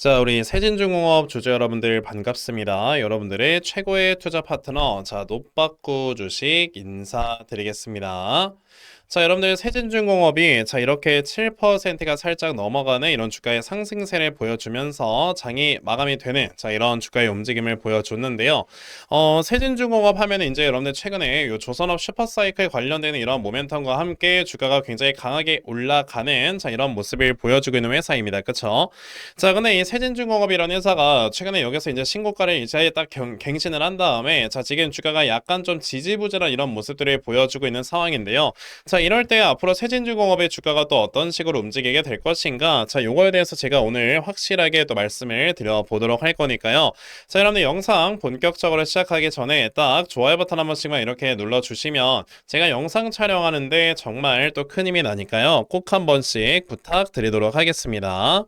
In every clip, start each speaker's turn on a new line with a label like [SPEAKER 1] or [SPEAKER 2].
[SPEAKER 1] 자, 우리 세진중공업 주주 여러분들 반갑습니다. 여러분들의 최고의 투자 파트너, 자, 노빠꾸 주식 인사드리겠습니다. 자, 여러분들 세진중공업이 자, 이렇게 7%가 살짝 넘어가는 이런 주가의 상승세를 보여주면서 장이 마감이 되는 자, 이런 주가의 움직임을 보여줬는데요. 어, 세진중공업 하면은 이제 여러분들 최근에 요 조선업 슈퍼사이클 관련되는 이런 모멘텀과 함께 주가가 굉장히 강하게 올라가는 자, 이런 모습을 보여주고 있는 회사입니다. 그쵸? 자, 근데 이 세진중공업이라는 회사가 최근에 여기서 이제 신고가를 이제 딱 경, 갱신을 한 다음에 자, 지금 주가가 약간 좀 지지부진한 이런 모습들을 보여주고 있는 상황인데요. 자, 이럴 때 앞으로 세진중공업의 주가가 또 어떤 식으로 움직이게 될 것인가? 자, 요거에 대해서 제가 오늘 확실하게 또 말씀을 드려보도록 할 거니까요. 자, 여러분들 영상 본격적으로 시작하기 전에 딱 좋아요 버튼 한 번씩만 이렇게 눌러주시면 제가 영상 촬영하는데 정말 또 큰 힘이 나니까요. 꼭 한 번씩 부탁드리도록 하겠습니다.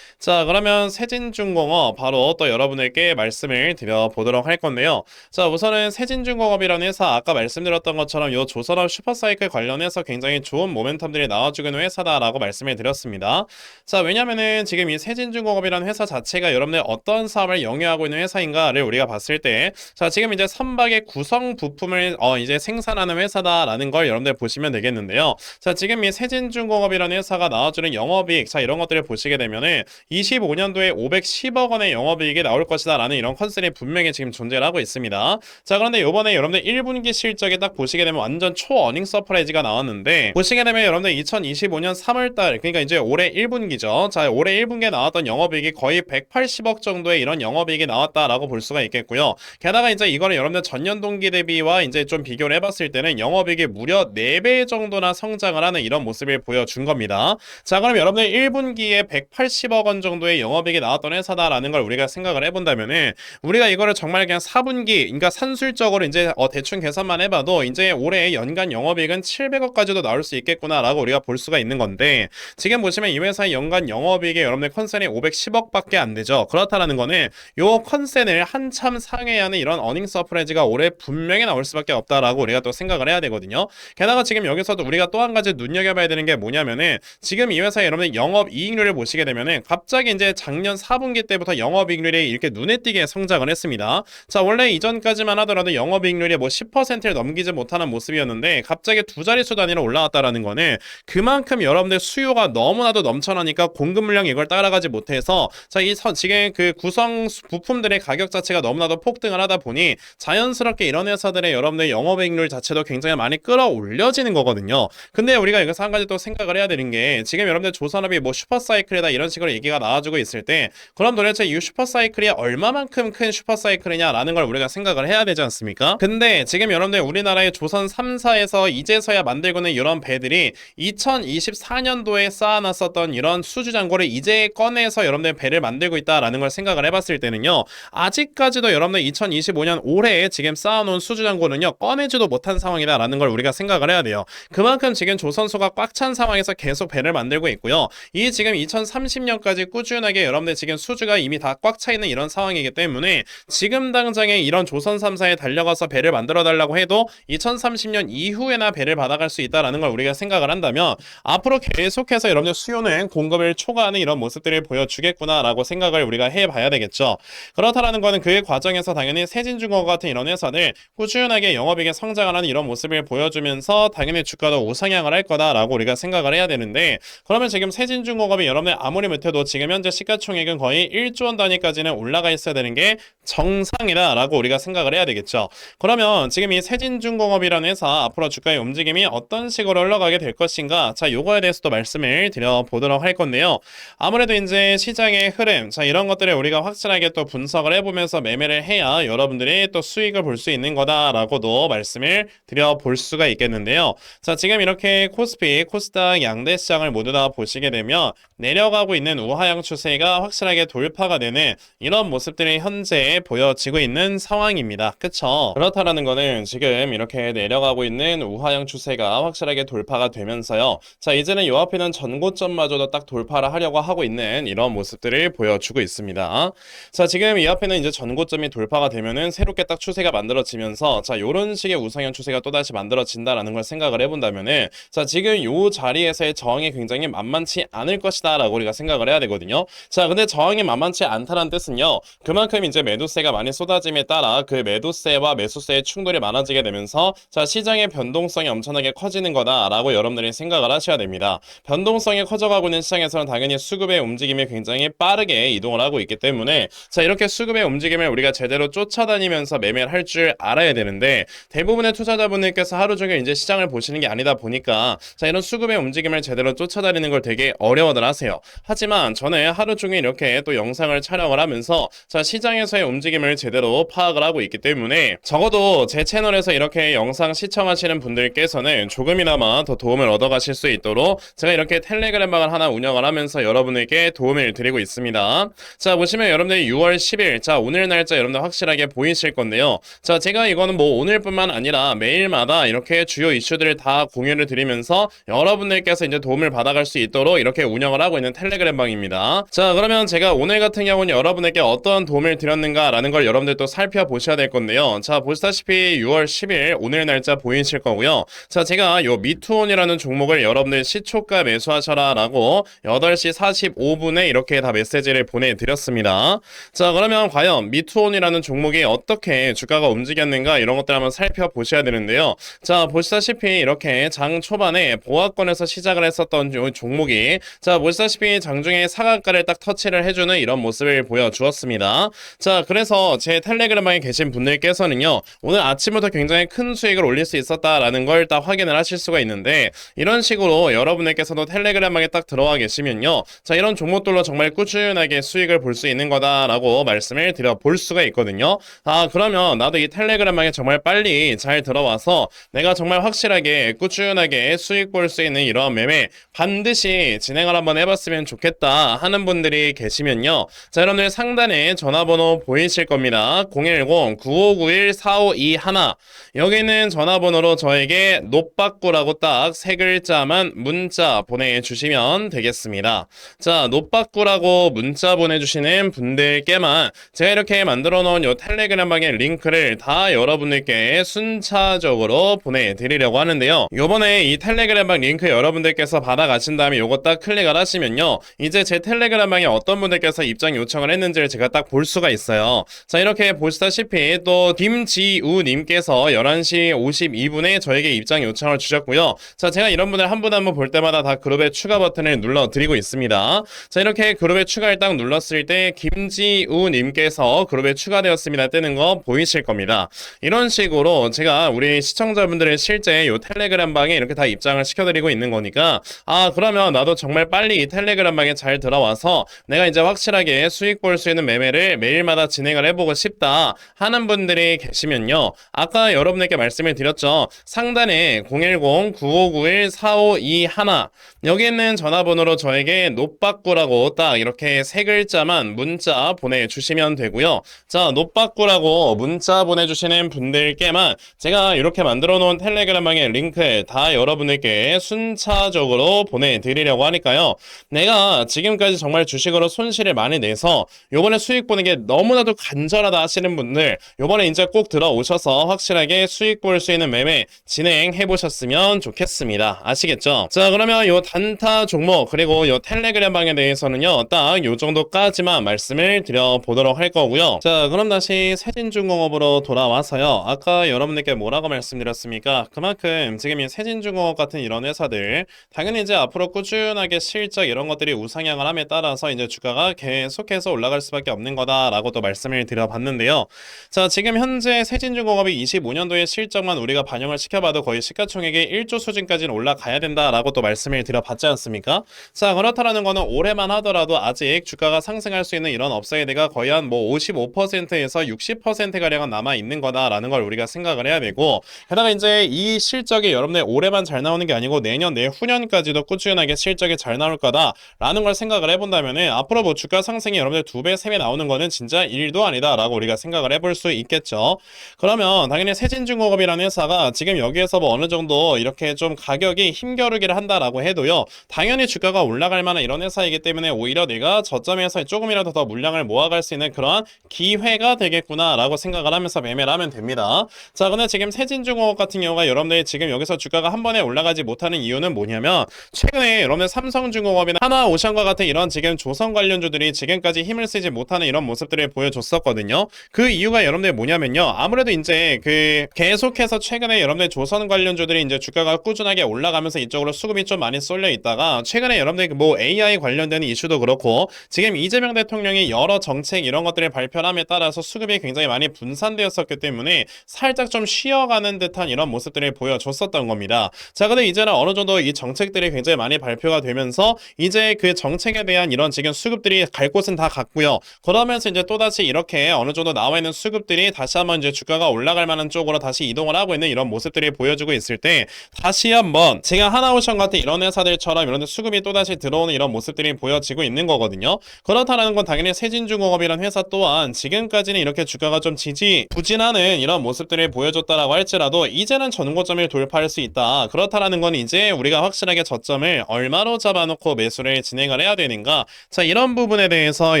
[SPEAKER 1] 자, 그러면 세진중공업 바로 또 여러분에게 말씀을 드려보도록 할 건데요. 자, 우선은 세진중공업이라는 회사 아까 말씀드렸던 것처럼 이 조선업 슈퍼사이클 관련해서 굉장히 좋은 모멘텀들이 나와주고 있는 회사다라고 말씀을 드렸습니다. 자, 왜냐면은 지금 이 세진중공업이라는 회사 자체가 여러분들 어떤 사업을 영위하고 있는 회사인가를 우리가 봤을 때, 자, 지금 이제 선박의 구성 부품을 어, 이제 생산하는 회사다라는 걸 여러분들 보시면 되겠는데요. 자, 지금 이 세진중공업이라는 회사가 나와주는 영업이익, 자, 이런 것들을 보시게 되면은 25년도에 510억 원의 영업이익이 나올 것이다라는 이런 컨셉이 분명히 지금 존재를 하고 있습니다. 자, 그런데 이번에 여러분들 1분기 실적에 딱 보시게 되면 완전 초어닝 서프라이즈가 나왔는데 보시게 되면 여러분들 2025년 3월달 그러니까 이제 올해 1분기죠. 자, 올해 1분기에 나왔던 영업이익이 거의 180억 정도의 이런 영업이익이 나왔다라고 볼 수가 있겠고요. 게다가 이제 이거는 여러분들 전년 동기 대비와 이제 좀 비교를 해봤을 때는 영업이익이 무려 4배 정도나 성장을 하는 이런 모습을 보여준 겁니다. 자, 그럼 여러분들 1분기에 180억 원 정도의 영업이익이 나왔던 회사다라는 걸 우리가 생각을 해본다면은 우리가 이거를 정말 그냥 4분기, 그러니까 산술적으로 이제 어, 대충 계산만 해봐도 이제 올해 연간 영업이익은 700억까지도 나올 수 있겠구나라고 우리가 볼 수가 있는 건데 지금 보시면 이 회사의 연간 영업이익이 여러분들 컨센이 510억밖에 안 되죠. 그렇다라는 거는 요 컨센을 한참 상회하는 이런 어닝 서프라이즈가 올해 분명히 나올 수밖에 없다라고 우리가 또 생각을 해야 되거든요. 게다가 지금 여기서도 우리가 또 한 가지 눈여겨봐야 되는 게 뭐냐면은 지금 이 회사의 여러분들 영업 이익률을 보시게 되면은 갑 자기 이제 작년 4분기 때부터 영업이익률이 이렇게 눈에 띄게 성장을 했습니다. 자 원래 이전까지만 하더라도 영업이익률이 뭐 10%를 넘기지 못하는 모습이었는데 갑자기 두 자릿수 단위로 올라왔다라는 거는 그만큼 여러분들 수요가 너무나도 넘쳐나니까 공급 물량이 이걸 따라가지 못해서 자이 지금 그 구성 부품들의 가격 자체가 너무나도 폭등을 하다 보니 자연스럽게 이런 회사들의 여러분들 영업이익률 자체도 굉장히 많이 끌어올려지는 거거든요. 근데 우리가 여기서 한 가지 또 생각을 해야 되는 게 지금 여러분들 조선업이 뭐 슈퍼사이클이다 이런 식으로 얘기가 나와주고 있을 때 그럼 도대체 이 슈퍼사이클이 얼마만큼 큰 슈퍼사이클이냐라는 걸 우리가 생각을 해야 되지 않습니까? 근데 지금 여러분들 우리나라의 조선 3사에서 이제서야 만들고는 이런 배들이 2024년도에 쌓아놨었던 이런 수주잔고를 이제 꺼내서 여러분들 배를 만들고 있다라는 걸 생각을 해봤을 때는요 아직까지도 여러분들 2025년 올해에 지금 쌓아놓은 수주잔고는요 꺼내지도 못한 상황이다라는 걸 우리가 생각을 해야 돼요 그만큼 지금 조선소가 꽉 찬 상황에서 계속 배를 만들고 있고요 이 지금 2030년까지 꾸준하게 여러분들 지금 수주가 이미 다 꽉 차 있는 이런 상황이기 때문에 지금 당장에 이런 조선 3사에 달려가서 배를 만들어 달라고 해도 2030년 이후에나 배를 받아갈 수 있다라는 걸 우리가 생각을 한다면 앞으로 계속해서 여러분들 수요는 공급을 초과하는 이런 모습들을 보여주겠구나라고 생각을 우리가 해봐야 되겠죠. 그렇다라는 거는 그 과정에서 당연히 세진중공업 같은 이런 회사들 꾸준하게 영업이익에 성장하는 이런 모습을 보여주면서 당연히 주가도 우상향을 할 거다라고 우리가 생각을 해야 되는데 그러면 지금 세진중공업이 여러분들 아무리 못해도 지금 현재 시가총액은 거의 1조 원 단위까지는 올라가 있어야 되는 게 정상이다라고 우리가 생각을 해야 되겠죠. 그러면 지금 이 세진중공업이라는 회사 앞으로 주가의 움직임이 어떤 식으로 흘러가게 될 것인가? 자, 요거에 대해서도 말씀을 드려보도록 할 건데요. 아무래도 이제 시장의 흐름, 자, 이런 것들을 우리가 확실하게 또 분석을 해보면서 매매를 해야 여러분들이 또 수익을 볼 수 있는 거다라고도 말씀을 드려볼 수가 있겠는데요. 자, 지금 이렇게 코스피, 코스닥 양대 시장을 모두 다 보시게 되면 내려가고 있는 우하 향 추세가 확실하게 돌파가 되는 이런 모습들이 현재 보여지고 있는 상황입니다. 그쵸? 그렇다라는 거는 지금 이렇게 내려가고 있는 우하향 추세가 확실하게 돌파가 되면서요. 자, 이제는 요 앞에 있는 전고점마저도 딱 돌파를 하려고 하고 있는 이런 모습들을 보여주고 있습니다. 자, 지금 이 앞에는 이제 전고점이 돌파가 되면은 새롭게 딱 추세가 만들어지면서 자, 요런 식의 우상향 추세가 또다시 만들어진다라는 걸 생각을 해본다면은 자, 지금 요 자리에서의 저항이 굉장히 만만치 않을 것이다라고 우리가 생각을 해야 되 거든요. 자, 근데 저항이 만만치 않다는 뜻은요. 그만큼 이제 매도세가 많이 쏟아짐에 따라 그 매도세와 매수세의 충돌이 많아지게 되면서 자, 시장의 변동성이 엄청나게 커지는 거다라고 여러분들이 생각을 하셔야 됩니다. 변동성이 커져가고 있는 시장에서는 당연히 수급의 움직임이 굉장히 빠르게 이동을 하고 있기 때문에 자, 이렇게 수급의 움직임을 우리가 제대로 쫓아다니면서 매매를 할 줄 알아야 되는데 대부분의 투자자분들께서 하루 종일 이제 시장을 보시는 게 아니다 보니까 자, 이런 수급의 움직임을 제대로 쫓아다니는 걸 되게 어려워들 하세요. 하지만 저는 하루 종일 이렇게 또 영상을 촬영을 하면서 자, 시장에서의 움직임을 제대로 파악을 하고 있기 때문에 적어도 제 채널에서 이렇게 영상 시청하시는 분들께서는 조금이나마 더 도움을 얻어 가실 수 있도록 제가 이렇게 텔레그램방을 하나 운영을 하면서 여러분에게 도움을 드리고 있습니다. 자, 보시면 여러분들이 6월 10일, 자, 오늘 날짜 여러분들 확실하게 보이실 건데요. 자, 제가 이거는 뭐 오늘뿐만 아니라 매일마다 이렇게 주요 이슈들을 다 공유를 드리면서 여러분들께서 이제 도움을 받아갈 수 있도록 이렇게 운영을 하고 있는 텔레그램방입니다. 자, 그러면 제가 오늘 같은 경우는 여러분에게 어떤 도움을 드렸는가라는 걸 여러분들 또 살펴보셔야 될 건데요. 자, 보시다시피 6월 10일 오늘 날짜 보이실 거고요. 자, 제가 요 미투온이라는 종목을 여러분들 시초가 매수하셔라 라고 8시 45분에 이렇게 다 메시지를 보내드렸습니다. 자, 그러면 과연 미투온이라는 종목이 어떻게 주가가 움직였는가 이런 것들 한번 살펴보셔야 되는데요. 자, 보시다시피 이렇게 장 초반에 보합권에서 시작을 했었던 요 종목이 자, 보시다시피 장중에 상한가를 딱 터치를 해주는 이런 모습을 보여주었습니다. 자, 그래서 제 텔레그램방에 계신 분들께서는요, 오늘 아침부터 굉장히 큰 수익을 올릴 수 있었다라는 걸 딱 확인을 하실 수가 있는데, 이런 식으로 여러분들께서도 텔레그램방에 딱 들어와 계시면요, 자, 이런 종목들로 정말 꾸준하게 수익을 볼 수 있는 거다라고 말씀을 드려 볼 수가 있거든요. 아, 그러면 나도 이 텔레그램방에 정말 빨리 잘 들어와서 내가 정말 확실하게 꾸준하게 수익 볼 수 있는 이런 매매 반드시 진행을 한번 해봤으면 좋겠다 하는 분들이 계시면요. 자, 여러분들 상단에 전화번호 보이실 겁니다. 010-9591-4521 여기는 전화번호로 저에게 노빠꾸라고 딱 세 글자만 문자 보내주시면 되겠습니다. 자, 노빠꾸라고 문자 보내주시는 분들께만 제가 이렇게 만들어 놓은 요 텔레그램 방의 링크를 다 여러분들께 순차적으로 보내드리려고 하는데요. 요번에 이 텔레그램 방 링크 여러분들께서 받아가신 다음에 요거 딱 클릭을 하시면요. 이제 제 텔레그램 방에 어떤 분들께서 입장 요청을 했는지를 제가 딱 볼 수가 있어요. 자, 이렇게 보시다시피 또 김지우님께서 11시 52분에 저에게 입장 요청을 주셨고요. 자, 제가 이런 분들 한 분 한 분 볼 때마다 다 그룹의 추가 버튼을 눌러드리고 있습니다. 자, 이렇게 그룹에 추가를 딱 눌렀을 때 김지우님께서 그룹에 추가되었습니다. 뜨는 거 보이실 겁니다. 이런 식으로 제가 우리 시청자분들의 실제 요 텔레그램 방에 이렇게 다 입장을 시켜드리고 있는 거니까 아 그러면 나도 정말 빨리 이 텔레그램 방에 잘 들어와서 내가 이제 확실하게 수익 볼 수 있는 매매를 매일마다 진행을 해보고 싶다 하는 분들이 계시면요. 아까 여러분에게 말씀을 드렸죠. 상단에 010-9591-4521 여기 있는 전화번호로 저에게 노빠꾸라고 딱 이렇게 세 글자만 문자 보내주시면 되고요. 자 노빠꾸라고 문자 보내주시는 분들께만 제가 이렇게 만들어 놓은 텔레그램 방의 링크 다 여러분에게 순차적으로 보내드리려고 하니까요. 내가 지금까지 정말 주식으로 손실을 많이 내서 요번에 수익 보는 게 너무나도 간절하다 하시는 분들 요번에 이제 꼭 들어오셔서 확실하게 수익 볼 수 있는 매매 진행해 보셨으면 좋겠습니다. 아시겠죠? 자 그러면 요 단타 종목 그리고 요 텔레그램 방에 대해서는요 딱 요 정도까지만 말씀을 드려보도록 할 거고요. 자 그럼 다시 세진중공업으로 돌아와서요. 아까 여러분들께 뭐라고 말씀드렸습니까? 그만큼 지금 이 세진중공업 같은 이런 회사들 당연히 이제 앞으로 꾸준하게 실적 이런 것들이 우상향 을 함에 따라서 이제 주가가 계속해서 올라갈 수밖에 없는 거다라고 또 말씀을 드려봤는데요. 자 지금 현재 세진중공업이 25년도의 실적만 우리가 반영을 시켜봐도 거의 시가총액이 1조 수준까지는 올라가야 된다라고 또 말씀을 드려봤지 않습니까? 자 그렇다라는 거는 올해만 하더라도 아직 주가가 상승할 수 있는 이런 업사이드가 거의 한 뭐 55%에서 60%가량은 남아 있는 거다라는 걸 우리가 생각을 해야 되고 게다가 이제 이 실적이 여러분들 올해만 잘 나오는 게 아니고 내년 내후년까지도 꾸준하게 실적이 잘 나올 거다라는 걸 생각 을 해본다면은 앞으로 뭐 주가 상승이 여러분들 두 배, 세 배 나오는 거는 진짜 일도 아니다라고 우리가 생각을 해볼 수 있겠죠. 그러면 당연히 세진중공업이라는 회사가 지금 여기에서 뭐 어느 정도 이렇게 좀 가격이 힘겨루기를 한다라고 해도요. 당연히 주가가 올라갈 만한 이런 회사이기 때문에 오히려 내가 저점에서 조금이라도 더 물량을 모아갈 수 있는 그러한 기회가 되겠구나라고 생각을 하면서 매매를 하면 됩니다. 자, 근데 지금 세진중공업 같은 경우가 여러분들이 지금 여기서 주가가 한 번에 올라가지 못하는 이유는 뭐냐면 최근에 여러분들 삼성중공업이나 하나오션과 같은 이런 지금 조선 관련주들이 지금까지 힘을 쓰지 못하는 이런 모습들을 보여줬었거든요. 그 이유가 여러분들 뭐냐면요. 아무래도 이제 그 계속해서 최근에 여러분들 조선 관련주들이 이제 주가가 꾸준하게 올라가면서 이쪽으로 수급이 좀 많이 쏠려 있다가 최근에 여러분들 그뭐 AI 관련된 이슈도 그렇고 지금 이재명 대통령이 여러 정책 이런 것들을 발표함에 따라서 수급이 굉장히 많이 분산되었었기 때문에 살짝 좀 쉬어가는 듯한 이런 모습들을 보여줬었던 겁니다. 자, 근데 이제는 어느 정도 이 정책들이 굉장히 많이 발표가 되면서 이제 그 정책 에 대한 이런 지금 수급들이 갈 곳은 다 갔고요. 그러면서 이제 또다시 이렇게 어느 정도 나와 있는 수급들이 다시 한번 이제 주가가 올라갈 만한 쪽으로 다시 이동을 하고 있는 이런 모습들이 보여주고 있을 때 다시 한번 제가 하나오션 같은 이런 회사들처럼 이런 데 수급이 또다시 들어오는 이런 모습들이 보여지고 있는 거거든요. 그렇다는 건 당연히 세진중공업이라는 회사 또한 지금까지는 이렇게 주가가 좀 지지 부진하는 이런 모습들을 보여줬다라고 할지라도 이제는 전고점을 돌파할 수 있다. 그렇다라는 건 이제 우리가 확실하게 저점을 얼마로 잡아놓고 매수를 진행을 해야 되는가. 자 이런 부분에 대해서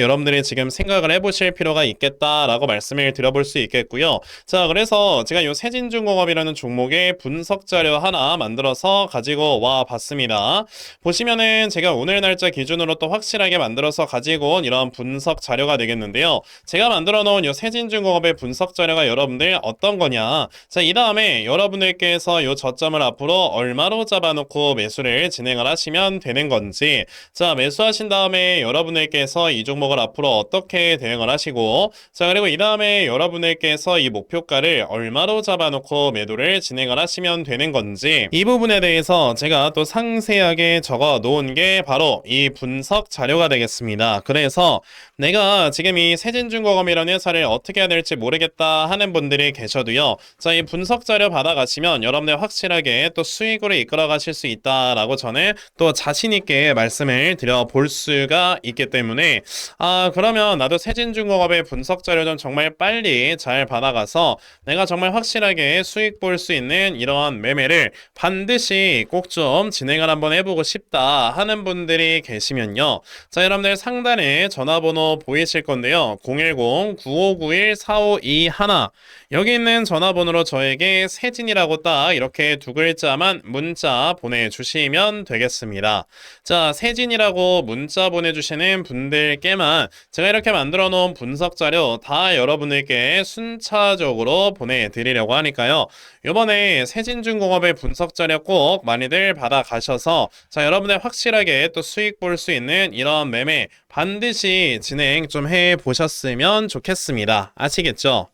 [SPEAKER 1] 여러분들이 지금 생각을 해보실 필요가 있겠다라고 말씀을 드려볼 수 있겠고요. 자 그래서 제가 이 세진중공업이라는 종목의 분석 자료 하나 만들어서 가지고 와 봤습니다. 보시면은 제가 오늘 날짜 기준으로 또 확실하게 만들어서 가지고 온 이런 분석 자료가 되겠는데요. 제가 만들어 놓은 이 세진중공업의 분석 자료가 여러분들 어떤 거냐. 자, 이 다음에 여러분들께서 이 저점을 앞으로 얼마로 잡아놓고 매수를 진행을 하시면 되는 건지. 자, 매수 하신 다음에 여러분들께서 이 종목을 앞으로 어떻게 대응을 하시고. 자, 그리고 이 다음에 여러분들께서 이 목표가를 얼마로 잡아놓고 매도를 진행을 하시면 되는 건지. 이 부분에 대해서 제가 또 상세하게 적어 놓은 게 바로 이 분석 자료가 되겠습니다. 그래서 내가 지금 이 세진중공업이라는 회사를 어떻게 해야 될지 모르겠다 하는 분들이 계셔도요. 자, 이 분석 자료 받아가시면 여러분들 확실하게 또 수익으로 이끌어 가실 수 있다라고 저는 또 자신있게 말씀을 드려 볼 수가 있기 때문에 아, 그러면 나도 세진중공업의 분석 자료 좀 정말 빨리 잘 받아가서 내가 정말 확실하게 수익 볼 수 있는 이러한 매매를 반드시 꼭 좀 진행을 한번 해보고 싶다 하는 분들이 계시면요. 자, 여러분들 상단에 전화번호 보이실 건데요. 010-9591-4521 여기 있는 전화번호로 저에게 세진이라고 딱 이렇게 두 글자만 문자 보내주시면 되겠습니다. 자, 세진이라고 문자 보내주시는 분들께만 제가 이렇게 만들어 놓은 분석 자료 다 여러분들께 순차적으로 보내드리려고 하니까요. 이번에 세진중공업의 분석 자료 꼭 많이들 받아가셔서 자, 여러분들 확실하게 또 수익 볼 수 있는 이런 매매 반드시 진행 좀 해 보셨으면 좋겠습니다. 아시겠죠?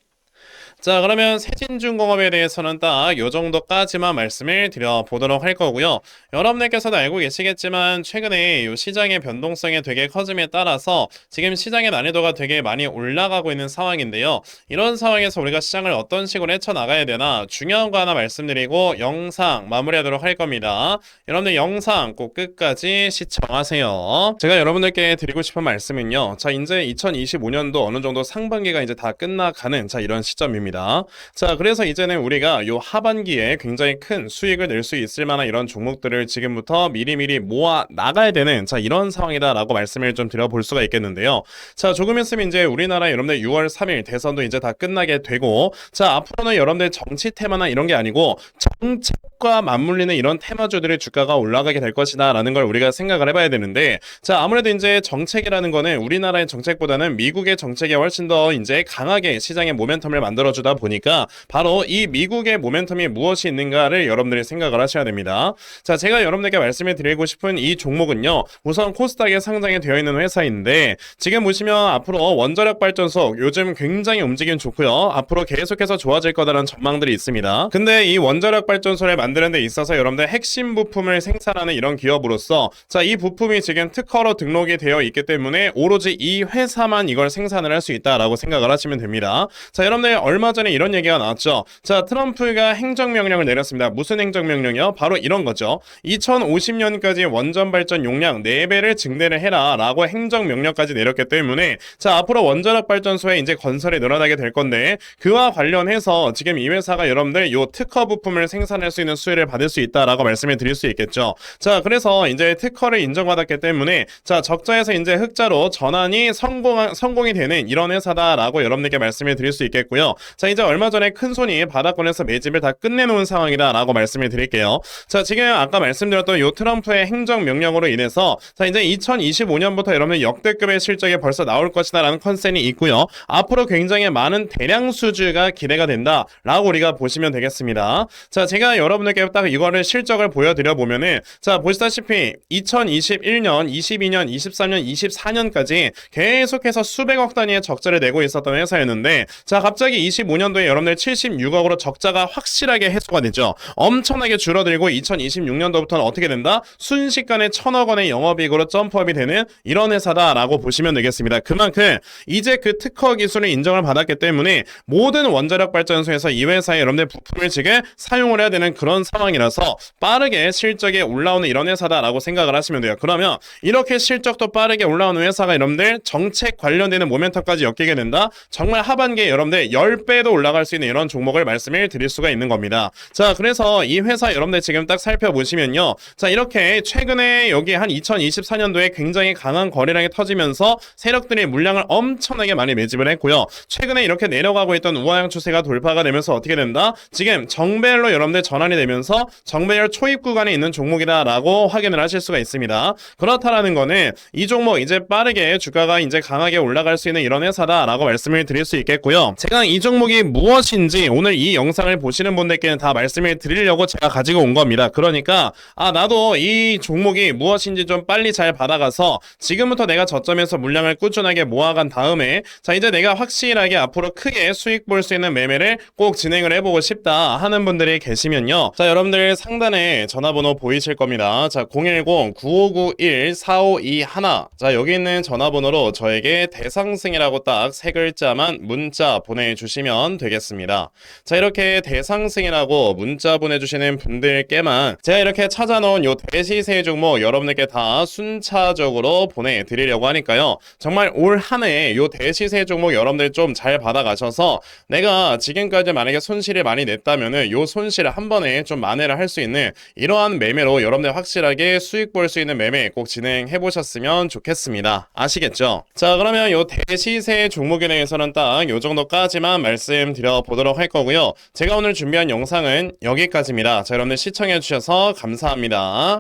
[SPEAKER 1] 자, 그러면 세진중공업에 대해서는 딱 요 정도까지만 말씀을 드려보도록 할 거고요. 여러분들께서도 알고 계시겠지만 최근에 요 시장의 변동성이 되게 커짐에 따라서 지금 시장의 난이도가 되게 많이 올라가고 있는 상황인데요. 이런 상황에서 우리가 시장을 어떤 식으로 헤쳐나가야 되나 중요한 거 하나 말씀드리고 영상 마무리하도록 할 겁니다. 여러분들 영상 꼭 끝까지 시청하세요. 제가 여러분들께 드리고 싶은 말씀은요. 자, 이제 2025년도 어느 정도 상반기가 이제 다 끝나가는 자, 이런 시점입니다. 자, 그래서 이제는 우리가 요 하반기에 굉장히 큰 수익을 낼 수 있을 만한 이런 종목들을 지금부터 미리미리 모아 나가야 되는 자, 이런 상황이다라고 말씀을 좀 드려볼 수가 있겠는데요. 자, 조금 있으면 이제 우리나라 여러분들 6월 3일 대선도 이제 다 끝나게 되고 자, 앞으로는 여러분들 정치 테마나 이런 게 아니고 정책 과 맞물리는 이런 테마주들의 주가가 올라가게 될 것이다라는 걸 우리가 생각을 해봐야 되는데 자, 아무래도 이제 정책이라는 거는 우리나라의 정책보다는 미국의 정책이 훨씬 더 이제 강하게 시장의 모멘텀을 만들어 주다 보니까 바로 이 미국의 모멘텀이 무엇이 있는가를 여러분들이 생각을 하셔야 됩니다. 자, 제가 여러분들께 말씀을 드리고 싶은 이 종목은요. 우선 코스닥에 상장이 되어 있는 회사인데 지금 보시면 앞으로 원자력 발전소 요즘 굉장히 움직임 좋고요. 앞으로 계속해서 좋아질 거다라는 전망들이 있습니다. 근데 이 원자력 발전소를 만 드는 데 있어서 여러분들 핵심 부품을 생산하는 이런 기업으로서 자, 이 부품이 지금 특허로 등록이 되어 있기 때문에 오로지 이 회사만 이걸 생산을 할 수 있다라고 생각을 하시면 됩니다. 자, 여러분들 얼마 전에 이런 얘기가 나왔죠. 자, 트럼프가 행정명령을 내렸습니다. 무슨 행정명령이요? 바로 이런 거죠. 2050년까지 원전 발전 용량 4배를 증대를 해라 라고 행정명령까지 내렸기 때문에 자, 앞으로 원자력 발전소의 이제 건설이 늘어나게 될 건데 그와 관련해서 지금 이 회사가 여러분들 요 특허 부품을 생산할 수 있는 수혜를 받을 수 있다라고 말씀을 드릴 수 있겠죠. 자, 그래서 이제 특허를 인정받았기 때문에 자, 적자에서 이제 흑자로 전환이 성공 성공이 되는 이런 회사다라고 여러분들께 말씀을 드릴 수 있겠고요. 자, 이제 얼마 전에 큰 손이 바닥권에서 매집을 다 끝내놓은 상황이다라고 말씀을 드릴게요. 자, 지금 아까 말씀드렸던 요 트럼프의 행정 명령으로 인해서 자, 이제 2025년부터 여러분들 역대급의 실적이 벌써 나올 것이다라는 컨센이 있고요. 앞으로 굉장히 많은 대량 수주가 기대가 된다라고 우리가 보시면 되겠습니다. 자, 제가 여러분들 께 딱 이거를 실적을 보여드려 보면은 자, 보시다시피 2021년, 22년, 23년, 24년까지 계속해서 수백억 단위의 적자를 내고 있었던 회사였는데 자, 갑자기 25년도에 여러분들 76억으로 적자가 확실하게 해소가 되죠. 엄청나게 줄어들고 2026년도부터는 어떻게 된다? 순식간에 천억 원의 영업이익으로 점프업이 되는 이런 회사다라고 보시면 되겠습니다. 그만큼 이제 그 특허 기술을 인정을 받았기 때문에 모든 원자력 발전소에서 이 회사에 여러분들 부품을 지금 사용을 해야 되는 그런 상황이라서 빠르게 실적이 올라오는 이런 회사다라고 생각을 하시면 돼요. 그러면 이렇게 실적도 빠르게 올라오는 회사가 여러분들 정책 관련되는 모멘텀까지 엮이게 된다. 정말 하반기에 여러분들 10배도 올라갈 수 있는 이런 종목을 말씀을 드릴 수가 있는 겁니다. 자, 그래서 이 회사 여러분들 지금 딱 살펴보시면요. 자, 이렇게 최근에 여기 한 2024년도에 굉장히 강한 거래량이 터지면서 세력들이 물량을 엄청나게 많이 매집을 했고요. 최근에 이렇게 내려가고 있던 우하향 추세가 돌파가 되면서 어떻게 된다? 지금 정배열로 여러분들 전환이 되면 서 정배열 초입 구간에 있는 종목이다라고 확인을 하실 수가 있습니다. 그렇다라는 거는 이 종목 이제 빠르게 주가가 이제 강하게 올라갈 수 있는 이런 회사다라고 말씀을 드릴 수 있겠고요. 제가 이 종목이 무엇인지 오늘 이 영상을 보시는 분들께는 다 말씀을 드리려고 제가 가지고 온 겁니다. 그러니까 아 나도 이 종목이 무엇인지 좀 빨리 잘 받아가서 지금부터 내가 저점에서 물량을 꾸준하게 모아간 다음에 자 이제 내가 확실하게 앞으로 크게 수익 볼 수 있는 매매를 꼭 진행을 해보고 싶다 하는 분들이 계시면요. 자 여러분들 상단에 전화번호 보이실 겁니다. 자 010-9591-4521. 자 여기 있는 전화번호로 저에게 대상승이라고 딱 세 글자만 문자 보내주시면 되겠습니다. 자 이렇게 대상승이라고 문자 보내주시는 분들께만 제가 이렇게 찾아 놓은 요 대시세 종목 여러분들께 다 순차적으로 보내드리려고 하니까요. 정말 올 한 해 요 대시세 종목 여러분들 좀 잘 받아가셔서 내가 지금까지 만약에 손실을 많이 냈다면은 요 손실을 한 번에 좀 만회를 할 수 있는 이러한 매매로 여러분들 확실하게 수익 볼 수 있는 매매 꼭 진행해 보셨으면 좋겠습니다. 아시겠죠? 자 그러면 요 대시세 종목에 대해서는 딱 요 정도까지만 말씀드려 보도록 할 거고요. 제가 오늘 준비한 영상은 여기까지입니다. 자 여러분들 시청해 주셔서 감사합니다.